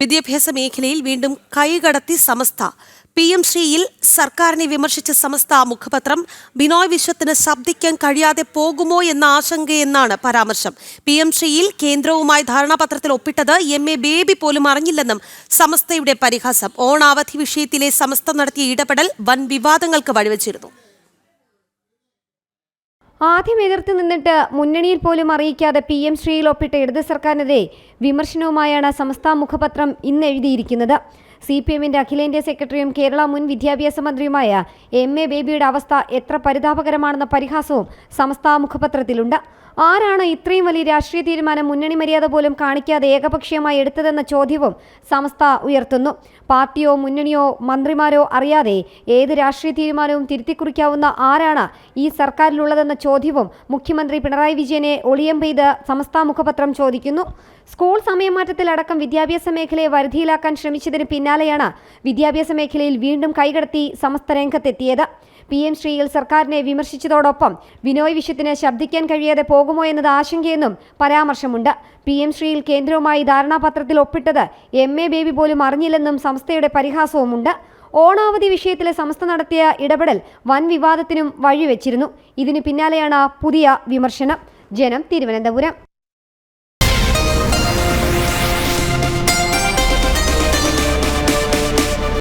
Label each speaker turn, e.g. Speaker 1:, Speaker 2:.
Speaker 1: വിദ്യാഭ്യാസ മേഖലയിൽ വീണ്ടും കൈകടത്തി സമസ്ത. പി എം ശ്രീയിൽ സർക്കാരിനെ വിമർശിച്ച സമസ്ത മുഖപത്രം ബിനോയ് വിശ്വത്തിന് ശബ്ദിക്കാൻ കഴിയാതെ പോകുമോ എന്ന ആശങ്കയെന്നാണ് പരാമർശം. പി എം ശ്രീയിൽ കേന്ദ്രവുമായി ധാരണാപത്രത്തിൽ ഒപ്പിട്ടത് എം. എ. ബേബി പോലും അറിഞ്ഞില്ലെന്നും സമസ്തയുടെ പരിഹാസം. ഓണാവധി വിഷയത്തിലെ സമസ്ത നടത്തിയ ഇടപെടൽ വൻ വിവാദങ്ങൾക്ക് വഴിവെച്ചിരുന്നു.
Speaker 2: ആദ്യം എതിർത്ത് നിന്നിട്ട് മുന്നണിയിൽ പോലും അറിയിക്കാതെ പി എം ശ്രീയിൽ ഒപ്പിട്ട ഇടത് സർക്കാരിനെതിരെ വിമർശനവുമായാണ് സമസ്ത മുഖപത്രം ഇന്ന് എഴുതിയിരിക്കുന്നത് സി പി എമ്മിന്റെ അഖിലേന്ത്യാ സെക്രട്ടറിയും കേരള മുൻ വിദ്യാഭ്യാസ മന്ത്രിയുമായ എം എ ബേബിയുടെ അവസ്ഥ എത്ര പരിതാപകരമാണെന്ന പരിഹാസവും സമസ്ത മുഖപത്രത്തിലുണ്ട്. ആരാണ് ഇത്രയും വലിയ രാഷ്ട്രീയ തീരുമാനം മുന്നണി മര്യാദ പോലും കാണിക്കാതെ ഏകപക്ഷീയമായി എടുത്തതെന്ന ചോദ്യവും സമസ്ത ഉയർത്തുന്നു. പാർട്ടിയോ മുന്നണിയോ മന്ത്രിമാരോ അറിയാതെ ഏത് രാഷ്ട്രീയ തീരുമാനവും തിരുത്തിക്കുറിക്കാവുന്ന ആരാണ് ഈ സർക്കാരിലുള്ളതെന്ന ചോദ്യവും മുഖ്യമന്ത്രി പിണറായി വിജയനെ ഒളിയം പെയ്ത് സമസ്ത മുഖപത്രം ചോദിക്കുന്നു. സ്കൂൾ സമയമാറ്റത്തിലടക്കം വിദ്യാഭ്യാസ മേഖലയെ വരുതിയിലാക്കാൻ ശ്രമിച്ചതിന് പിന്നാലെയാണ് വിദ്യാഭ്യാസ മേഖലയിൽ വീണ്ടും കൈകടത്തി സമസ്ത രംഗത്തെത്തിയത്. പി എം ശ്രീയിൽ സർക്കാരിനെ വിമർശിച്ചതോടൊപ്പം ബിനോയ് വിഷയത്തിന് ശബ്ദിക്കാൻ കഴിയാതെ പോകുമോ എന്നത് ആശങ്കയെന്നും പരാമർശമുണ്ട്. പി എം ശ്രീയിൽ കേന്ദ്രവുമായി ധാരണാപത്രത്തിൽ ഒപ്പിട്ടത് എം എ ബേബി പോലും അറിഞ്ഞില്ലെന്നും സംസ്ഥയുടെ പരിഹാസവുമുണ്ട്. ഓണാവധി വിഷയത്തിലെ സംസ്ഥ നടത്തിയ ഇടപെടൽ വൻ വിവാദത്തിനും വഴിവെച്ചിരുന്നു. ഇതിനു പിന്നാലെയാണ് പുതിയ വിമർശനം. ജനം തിരുവനന്തപുരം.